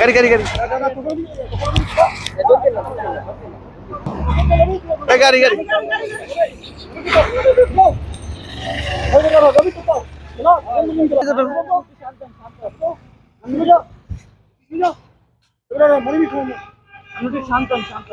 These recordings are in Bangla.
करी करी करी। करी करी शांत शांत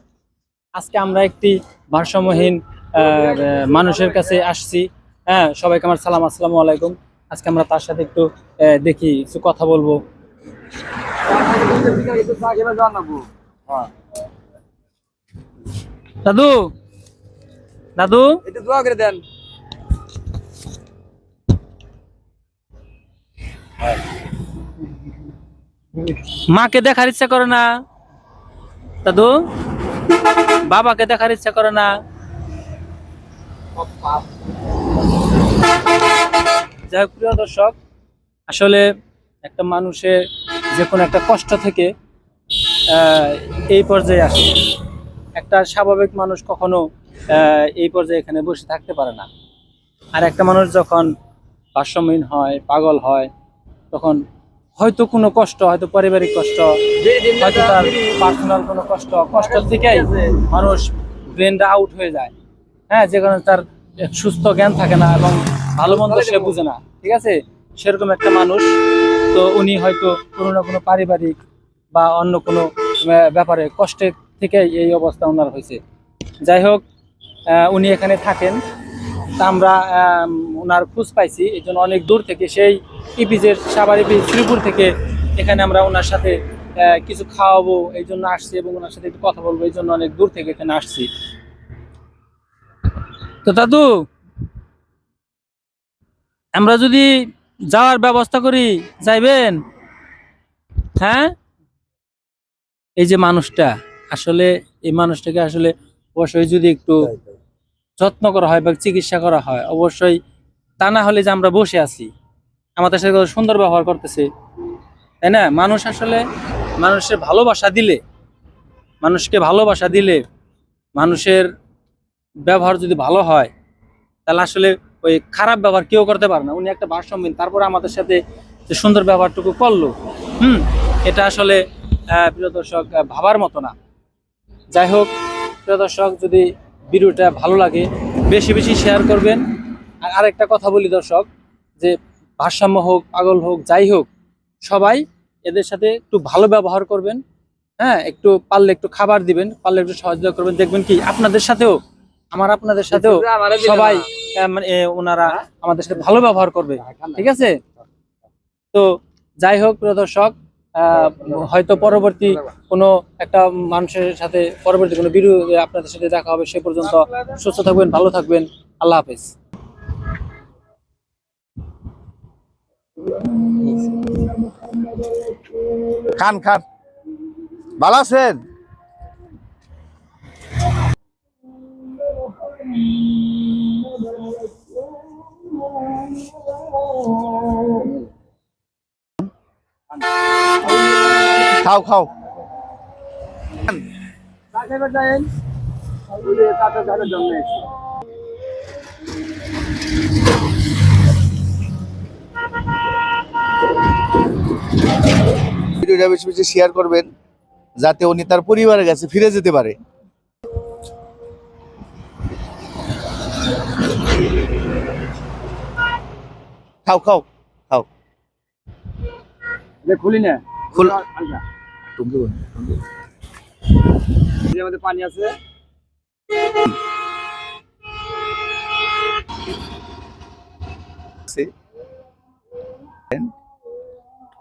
আজকে আমরা একটি ভারসাম্যহীন মানুষের কাছে আসছি। হ্যাঁ সবাইকে আমার সালাম আসসালামু আলাইকুম। আজকে আমরা তার সাথে একটু দেখি কিছু কথা বলব। দাদু? দাদু? একটু দোয়া করে দেন। মাকে দেখার ইচ্ছা করে না। দাদু? বাবাকে দেখার ইচ্ছা করে না। যাই প্রিয় দর্শক, আসলে একটা মানুষের যে কোনো একটা কষ্ট থেকে এই পর্যায়ে আসে। একটা স্বাভাবিক মানুষ কখনো এই পর্যায়ে এখানে বসে থাকতে পারে না। আর একটা মানুষ যখন ভারসাম্যহীন হয়, পাগল হয়, তখন হয়তো কোনো কষ্ট, হয়তো পারিবারিক কষ্ট, হয়তো তার পার্সোনাল কোনো কষ্ট কষ্ট থেকেই মানুষ ব্রেনটা আউট হয়ে যায়। হ্যাঁ যে কারণে তার সুস্থ জ্ঞান থাকে না এবং ভালো মন্দ সে বুঝে না। ঠিক আছে? সেরকম একটা মানুষ, তো উনি হয়তো কোনো না কোনো পারিবারিক বা অন্য কোনো ব্যাপারে কষ্টের থেকে এই অবস্থা ওনার হয়েছে। যাই হোক উনি এখানে থাকেন। তা আমরা আম, ওনার খোঁজ পাইছি। এই অনেক দূর থেকে সেই ইপিজের সাবারি শ্রীপুর থেকে এখানে আমরা ওনার সাথে কিছু খাওয়াবো এই জন্য আসছি এবং ওনার সাথে একটু কথা বলব এই জন্য অনেক দূর থেকে এখানে আসছি। তো দাদু আমরা যদি যাওয়ার ব্যবস্থা করি যাইবেন? হ্যাঁ? এই যে মানুষটা আসলে এই মানুষটাকে আসলে অবশ্যই যদি একটু যত্ন করা হয় বা চিকিৎসা করা হয়। অবশ্যই তা না হলে যে আমরা বসে আছি, আমাদের সাথে কত সুন্দর ব্যবহার করতেছে, তাই না? মানুষ আসলে মানুষের ভালোবাসা দিলে, মানুষকে ভালোবাসা দিলে মানুষের ব্যবহার যদি ভালো হয়, তাহলে আসলে ওই খারাপ ব্যবহার কেউ করতে পারে না। উনি একটা ভারসাম্যহীন তারপরে আমাদের সাথে যে সুন্দর ব্যবহারটুকু করল, হুম? এটা আসলে প্রিয় দর্শক ভাবার মতো না। যাই হোক, প্রিয় দর্শক, যদি ভিডিওটা ভালো লাগে বেশি বেশি শেয়ার করবেন। আর আরেকটা কথা বলি দর্শক যে ভারসাম্য হোক পাগল হোক যাই হোক সবাই এদের সাথে একটু ভালো ব্যবহার করবেন। হ্যাঁ একটু পারলে একটু খাবার দিবেন পারলে একটু সহযোগিতা করবেন। দেখবেন কি আপনাদের সাথেও আমার আপনাদের সাথেও সবাই মানে ওনারা আমাদের সাথে ভালো ব্যবহার করবে। ঠিক আছে? তো যাই হোক প্রিয় দর্শক হয়তো পরবর্তী কোনো একটা মানুষের সাথে পরবর্তী কোনো ভিডিও আপনাদের সাথে দেখা হবে সে পর্যন্ত সুস্থ থাকবেন ভালো থাকবেন। আল্লাহ হাফেজ। খান খান। ভালো আছেন? খাও খাও। ভিডিওটা বেশি বেশি শেয়ার করবেন যাতে উনি তার পরিবারের কাছে ফিরে যেতে পারে। খাও খাও খাও। খুলি না। আমাদের পানি আছে।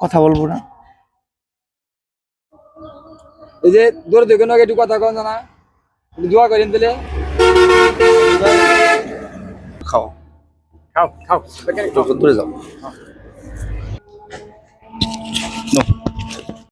কথা বলব না। এই যে দূরে থেকে নাকি একটু কথা কন জানা। দোয়া করেন দিলে খাও। খাও খাও। দূরে যাও।